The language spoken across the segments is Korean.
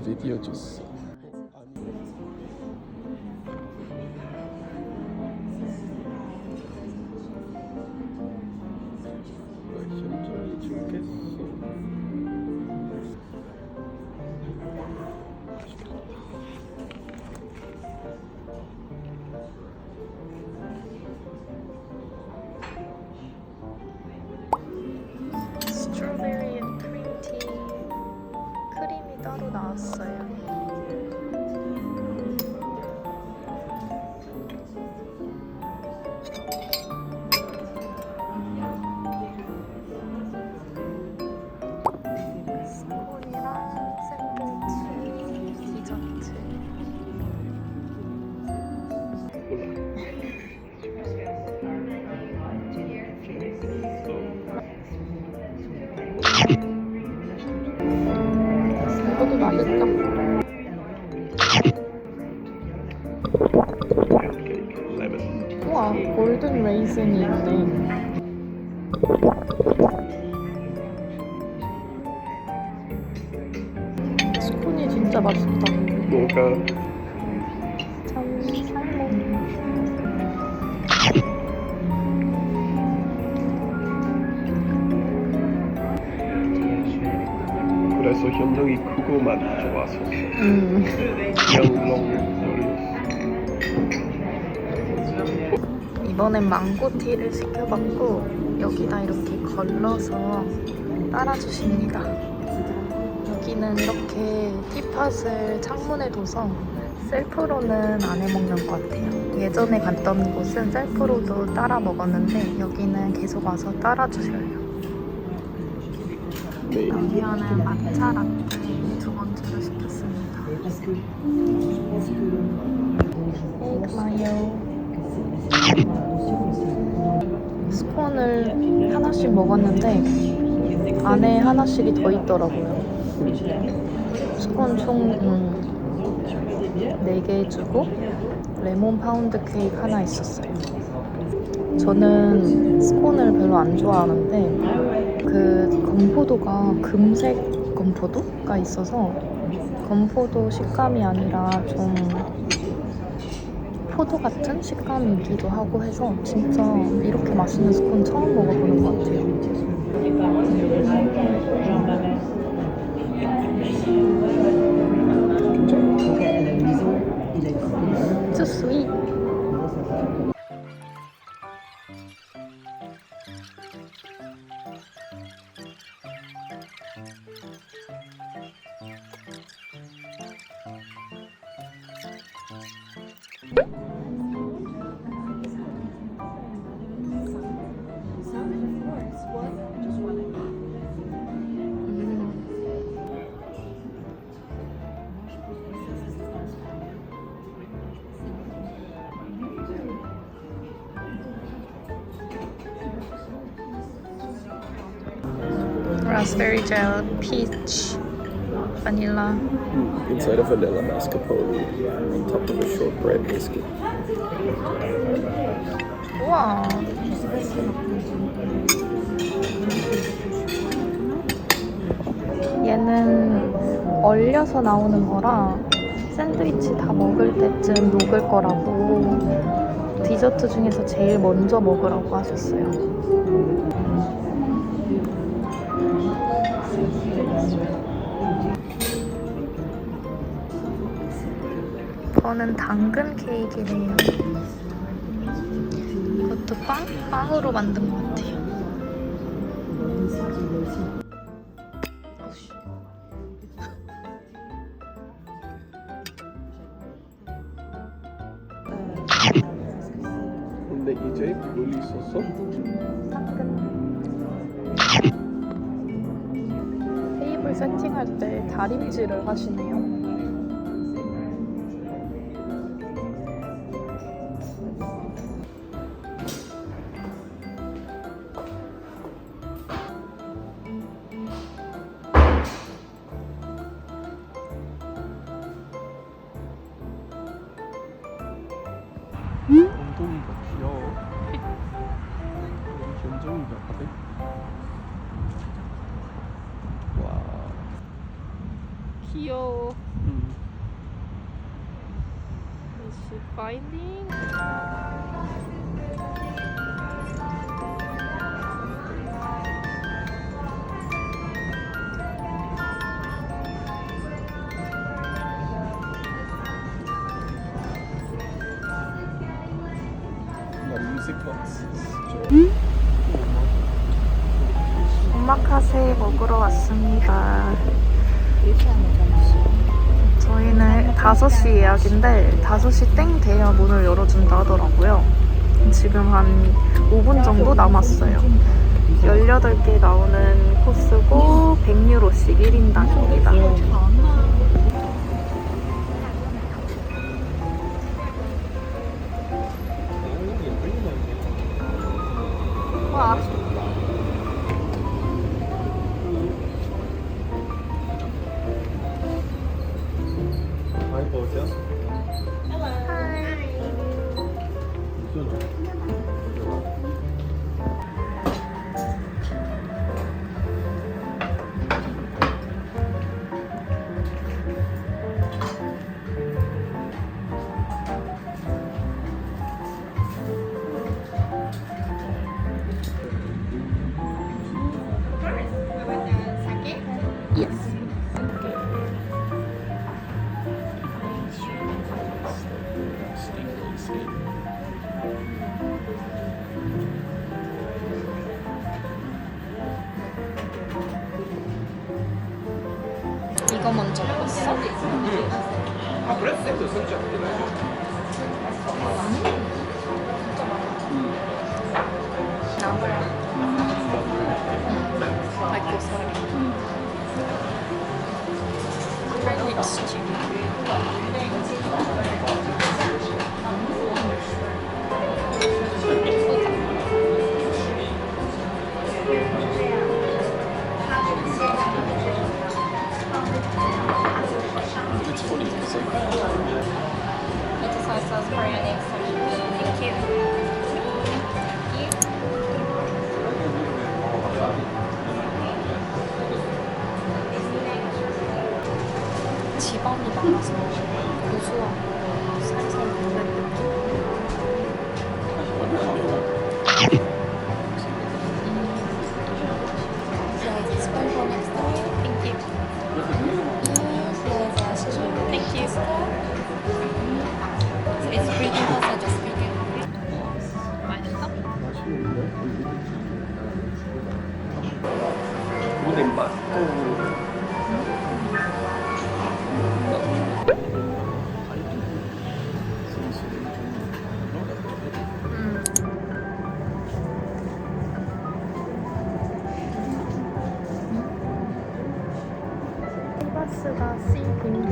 vida e 우와, 골든 레이즌이 있네. 스콘이 진짜 맛있다. 뭐가 참 살모. 그래서 현정이 그거만 좋아서 음. 영롱 이번엔 망고티를 시켜봤고 여기다 이렇게 걸러서 따라주십니다. 여기는 이렇게 티팟을 창문에 둬서 셀프로는 안 해먹는 것 같아요. 예전에 갔던 곳은 셀프로도 따라 먹었는데 여기는 계속 와서 따라주셔요. 네. 여기는 matcha 라떼 두 번째로 시켰습니다. 에그 마요. 스콘을 하나씩 먹었는데 안에 하나씩이 더 있더라고요. 스콘 총 음, 4개 주고 레몬 파운드 케이크 하나 있었어요. 저는 스콘을 별로 안 좋아하는데 그 건포도가 금색 건포도가 있어서 건포도 식감이 아니라 좀 포도 같은 식감이기도 하고 해서 진짜 이렇게 맛있는 스콘 처음 먹어보는 것 같아요. Raspberry gel, peach, vanilla. Inside a vanilla mascarpone on top of a shortbread biscuit. 우와. 얘는 얼려서 나오는 거라 샌드위치 다 먹을 때쯤 녹을 거라고 디저트 중에서 제일 먼저 먹으라고 하셨어요. 이거는 당근 케이크래요. 이것도 빵? 빵으로 만든 것 같아요. 근데 이제 물 있었어? 세팅할 때 다림질을 하시네요. 엉덩이가 귀여워. 우리 현정이가 하대. 귀여워. Is she finding? classes. 오마카세 먹으러 왔습니다. 저희는 5시 예약인데 5시 땡 돼야 문을 열어준다 하더라고요. 지금 한 5분 정도 남았어요. 18개 나오는 코스고 100유로씩 1인당입니다. Yes. 嗯 티바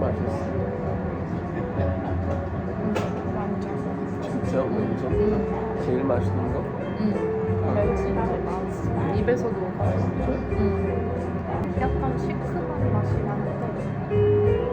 맛있어. 진짜 완전 제일 맛있는 거? 응. 멸치 제일 맛있어. 입에서도 응. 약간 시큼한 맛이 나는데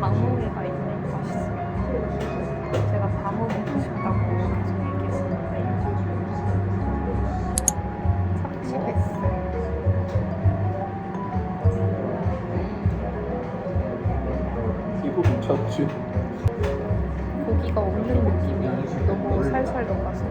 방어회가 있네. 맛있어. 제가 방어 먹고 싶다고 계속 얘기했었는데 참치 베스. 이거 미쳤지. 없는 느낌이 너무 살살 녹아서.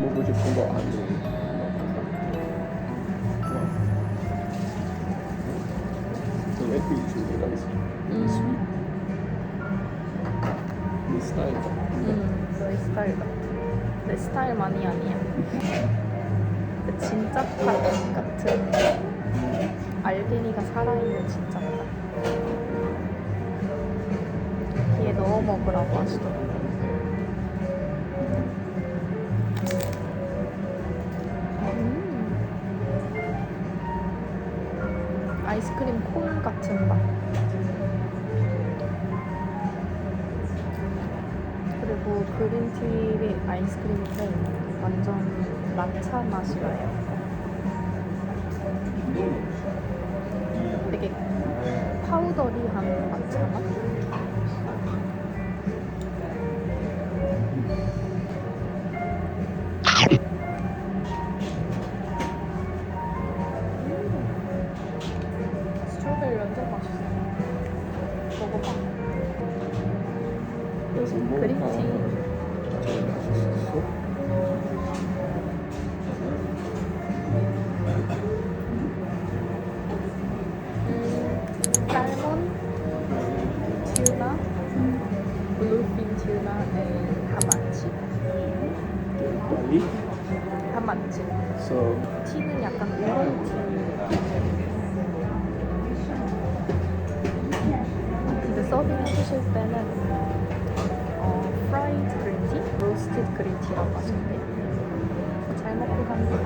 먹고 싶은 거 아니에요? 저 애플 주스가 있어. 음. 네 스타일이다. 응 너의 스타일 같아 내 스타일만이 아니야 그 진짜 팥 같은 알갱이가 살아있는 진짜 팥 귀에 넣어 먹으라고 하시더라고 아이스크림 콘 같은 맛 그리고 그린티 아이스크림인데 완전 matcha 맛이에요. 되게 파우더리한 matcha 맛? 음. 완전 맛있어. 먹어봐. 뭐 하마치. Bali. 하마치. So 티는 약간 서빙 해 주실 때는 어, 프라이드 그린티, 로스티드 그린티라고 하셨대요. 잘 먹고 갑니다.